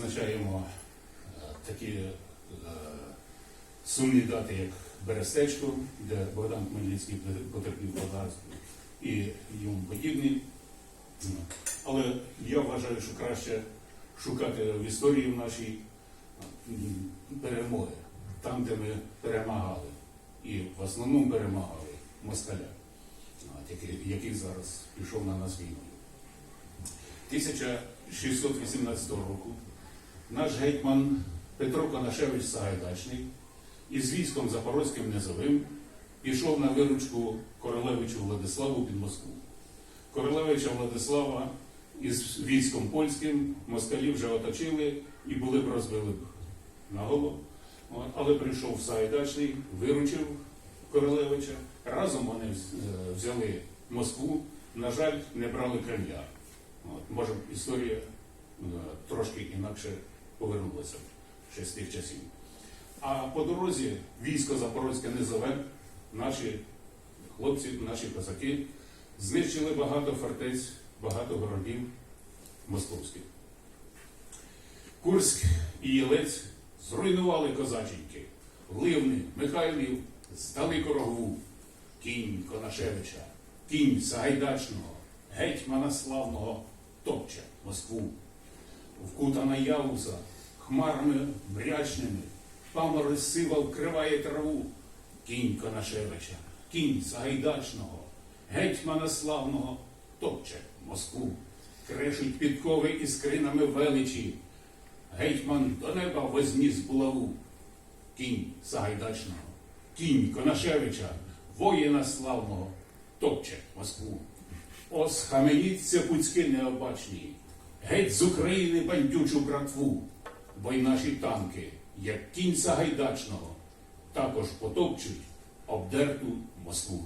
відзначаємо е, такі е, сумні дати, як Берестечко, де Богдан Хмельницький потерпів поразку і йому подібні. Ну, Але я вважаю, що краще шукати в історії в нашій перемоги, там, де ми перемагали. І в основному перемагали москаля, який зараз пішов на нас війною. 1618 року наш гетьман Петро Конашевич Сагайдачний із військом Запорозьким Низовим пішов на виручку Королевичу Владиславу під Москву. Королевича Владислава із військом польським москалі вже оточили і були б розбили б на голову. Але прийшов Сагайдачний, виручив Королевича. Разом вони е, взяли Москву, на жаль, не брали Кремля. Може, історія е, трошки інакше повернулася ще з тих часів. А по дорозі військо Запорозьке низове, наші хлопці, наші козаки знищили багато фортець, багато городів московських. Курськ і Єлець зруйнували козаченьки, Ливни, Михайлів здали Корогву, кінь Конашевича, кінь Сагайдачного, гетьмана славного топче Москву. Вкутана явуза хмарами мрячними, памори сива вкриває траву. Кінь Конашевича, кінь Сагайдачного, гетьмана славного топче Москву. Крешуть підкови із кринами величі. Гетьман до неба возніс булаву. Кінь Сагайдачного, кінь Конашевича, воїна славного, топче Москву. О, схаменіться пуцьки необачні, геть з України бандючу братву, бо й наші танки, як кінь Сагайдачного, також потопчуть обдерту Москву.